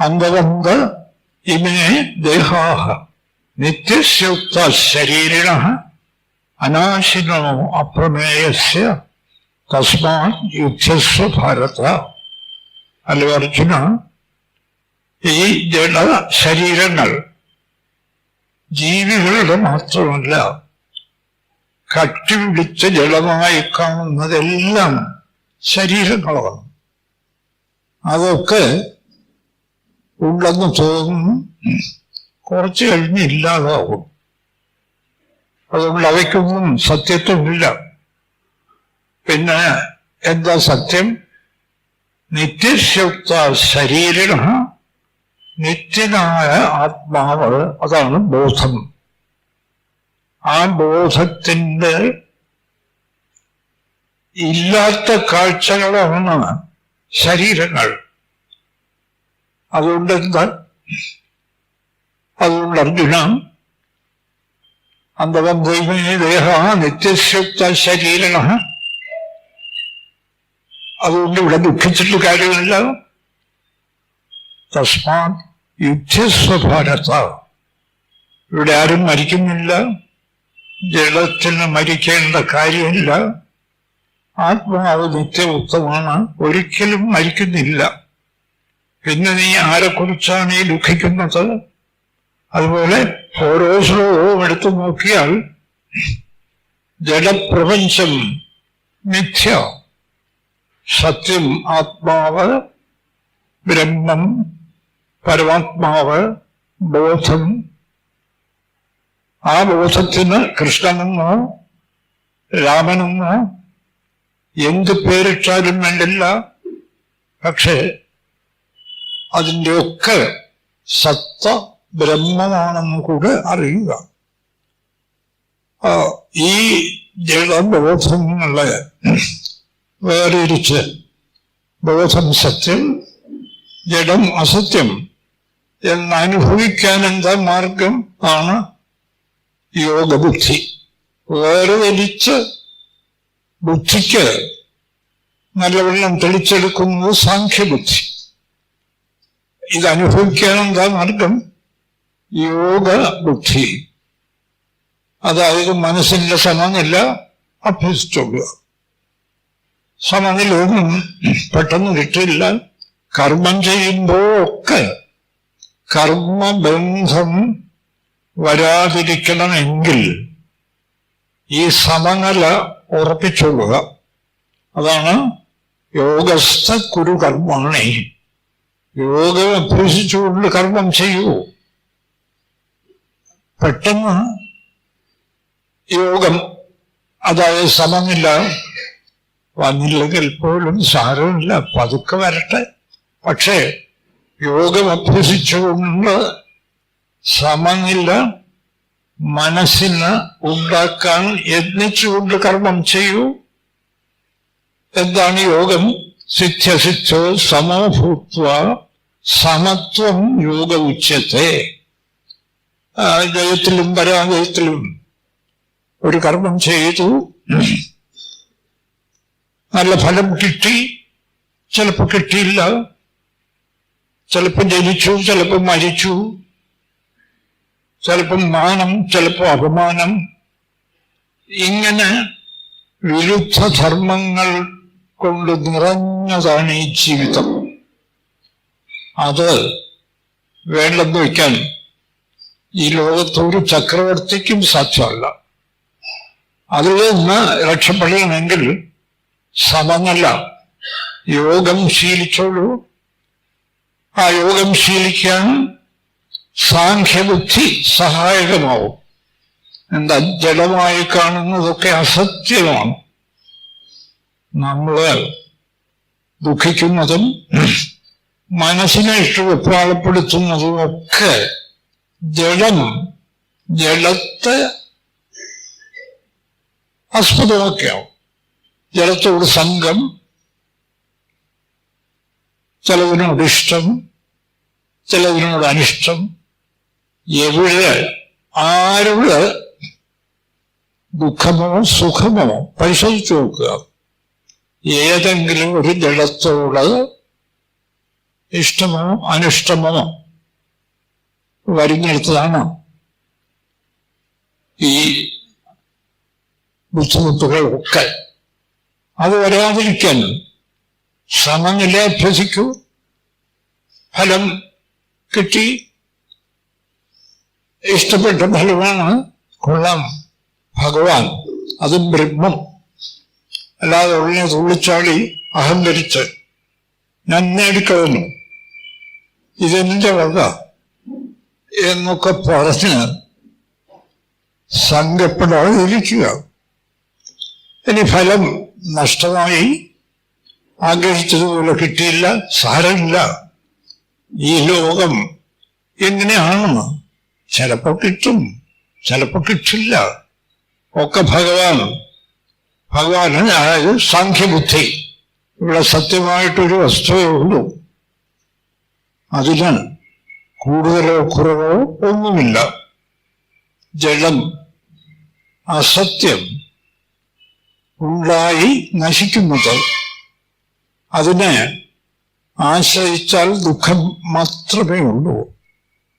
അന്തവന്ത ഇമേ ദേഹാഹ. നിത്യസ്യുക്ത ശരീരിണ. അനാശിനോ അപ്രമേയസ്യ. തസ്മാത് യുദ്ധസ്വ ഭാരത. അല്ലോ അർജുന? ഈ ജഡ ശരീരങ്ങൾ ജീവികളുടെ മാത്രമല്ല കട്ടിപിടിച്ച ജഡമായി കാണുന്നതെല്ലാം ശരീരങ്ങളാണ്. അതൊക്കെ ഉണ്ടെന്ന് തോന്നും കുറച്ച് കഴിഞ്ഞ് ഇല്ലാതാവും. അതുകൊണ്ട് അവയ്ക്കൊന്നും സത്യത്വമില്ല. പിന്നെ എന്താ സത്യം? നിത്യശുക്ത ശരീരം നിത്യനായ ആത്മാവ് അതാണ് ബോധം. ആ ബോധത്തിന്റെ ഇല്ലാത്ത കാഴ്ചകളാണ് ശരീരങ്ങൾ. അതുകൊണ്ട് എന്താ അതുകൊണ്ട് അർജുന അന്തബന്ധൈവേ ദേഹ നിത്യശുക്ത ശരീരണ അതുകൊണ്ട് ഇവിടെ ദുഃഖിച്ചിട്ട് കാര്യമില്ല. തസ്മാൻ യുദ്ധസ്വഭാരത ഇവിടെ ആരും മരിക്കുന്നില്ല. ജലത്തിന് മരിക്കേണ്ട കാര്യമില്ല. ആത്മാവ് നിത്യമുക്തമാണ് ഒരിക്കലും മരിക്കുന്നില്ല. പിന്നെ നീ ആരെക്കുറിച്ചാണ് ഈ ദുഃഖിക്കുന്നത്? അതുപോലെ ഓരോ ശ്ലോകവും എടുത്തു നോക്കിയാൽ ജഡപ്രപഞ്ചം മിഥ്യ സത്യം ആത്മാവ് ബ്രഹ്മം പരമാത്മാവ് ബോധം. ആ ബോധത്തിന് കൃഷ്ണനെന്നോ രാമനെന്നോ എന്ത് പേരിട്ടാലും വേണ്ടില്ല. പക്ഷേ അതിന്റെയൊക്കെ സത്ത ബ്രഹ്മമാണെന്ന് കൂടെ അറിയുക. ഈ ജഡബോധങ്ങളെ വേറിരിച്ച് ബോധം സത്യം ജഡം അസത്യം എന്ന് അനുഭവിക്കാൻ എന്താ മാർഗം? ആണ് യോഗബുദ്ധി. വേർതിരിച്ച് ബുദ്ധിക്ക് നല്ലവണ്ണം തെളിച്ചെടുക്കുന്നത് സാഖ്യബുദ്ധി. ഇത് അനുഭവിക്കാൻ എന്താ മാർഗം യോഗ ബുദ്ധി. അതായത് മനസ്സിന്റെ സമനില അഭ്യസിച്ചോളുക സമനിലൊന്നും പെട്ടെന്ന് കിട്ടില്ല. കർമ്മം ചെയ്യുമ്പോഴൊക്കെ കർമ്മബന്ധം വരാതിരിക്കണമെങ്കിൽ ഈ സമനില ഉറപ്പിച്ചോളുക. അതാണ് യോഗസ്ഥ കുരു കർമ്മണി യോഗം അഭ്യസിച്ചുകൊണ്ട് കർമ്മം ചെയ്യൂ. പെട്ടെന്ന് യോഗം അതായത് സമമില്ല വന്നില്ലെങ്കിൽ പോലും സാരമില്ല പതുക്കെ വരട്ടെ. പക്ഷേ യോഗം അഭ്യസിച്ചുകൊണ്ട് സമനില മനസ്സിന് ഉണ്ടാക്കാൻ യത്നിച്ചുകൊണ്ട് കർമ്മം ചെയ്യൂ. എന്താണ് യോഗം? സിദ്ധ്യസിദ്ധോ സമഭൂത്വ സമത്വം യോഗ ഉച്ചത്തെ ജയത്തിലും പരാജയത്തിലും ഒരു കർമ്മം ചെയ്തു. നല്ല ഫലം കിട്ടി. ചിലപ്പോ കിട്ടിയില്ല. ചിലപ്പോ ജനിച്ചു ചിലപ്പോ മരിച്ചു. ചിലപ്പം മാനം ചിലപ്പോ അപമാനം. ഇങ്ങനെ വിരുദ്ധ ധർമ്മങ്ങൾ കൊണ്ട് നിറഞ്ഞതാണ് ഈ ജീവിതം. അത് വേണ്ടെന്ന് വയ്ക്കാൻ ഈ ലോകത്ത് ഒരു ചക്രവർത്തിക്കും സാധ്യമല്ല. അതിൽ നിന്ന് രക്ഷപ്പെടണമെങ്കിൽ സമമല്ല. യോഗം ശീലിച്ചോളൂ. ആ യോഗം ശീലിക്കാൻ സാഖ്യബുദ്ധി സഹായകമാവും. എന്താ? ജഡമായി കാണുന്നതൊക്കെ അസത്യമാണ്. നമ്മൾ ദുഃഖിക്കുന്നതും മനസ്സിനെ ഇഷ്ടവെപ്രാളപ്പെടുത്തുന്നതും ഒക്കെ ജഡം ജഡത്തെ ആസ്പദമാക്കിയാവും. ജലത്തോട് സംഘം ചിലതിനോട് ഇഷ്ടം ചിലതിനോട് അനിഷ്ടം. എവിടെ ആരുടെ ദുഃഖമോ സുഖമോ പരിശോധിച്ചു നോക്കുക. ഏതെങ്കിലും ഒരു ജഡത്തോട് ഇഷ്ടമോ അനിഷ്ടമോ വരിഞ്ഞെടുത്തതാണ് ഈ ബുദ്ധിമുട്ടുകളൊക്കെ അത് വരാതിരിക്കാൻ ശ്രമങ്ങളെ അഭ്യസിക്കൂ. ഫലം കിട്ടി. ഇഷ്ടപ്പെട്ട ഫലമാണ് കൊള്ളാം. ഭഗവാൻ അതും ബ്രഹ്മം. അല്ലാതെ ഉടനെ തുള്ളിച്ചാടി അഹങ്കരിച്ച് ഞാൻ നേടിക്കളഞ്ഞു ഇതെന്റെ വക എന്നൊക്കെ പറഞ്ഞ് സംഘപ്പെടാതിരിക്കുക ഇനി ഫലം നഷ്ടമായി ആഗ്രഹിച്ചതുപോലെ കിട്ടിയില്ല സാരമില്ല. ഈ ലോകം എങ്ങനെയാണെന്ന് ചിലപ്പോൾ കിട്ടും ചിലപ്പോൾ കിട്ടില്ല. ഒക്കെ ഭഗവാൻ ഭഗവാൻ അതായത് സാഖ്യബുദ്ധി. ഇവിടെ സത്യമായിട്ടൊരു വസ്തുവേ ഉള്ളൂ. അതിന് കൂടുതലോ കുറവോ ഒന്നുമില്ല. ജഡം അസത്യം ഉണ്ടായി നശിക്കുന്നത് അതിനെ ആശ്രയിച്ചാൽ ദുഃഖം മാത്രമേ ഉള്ളൂ.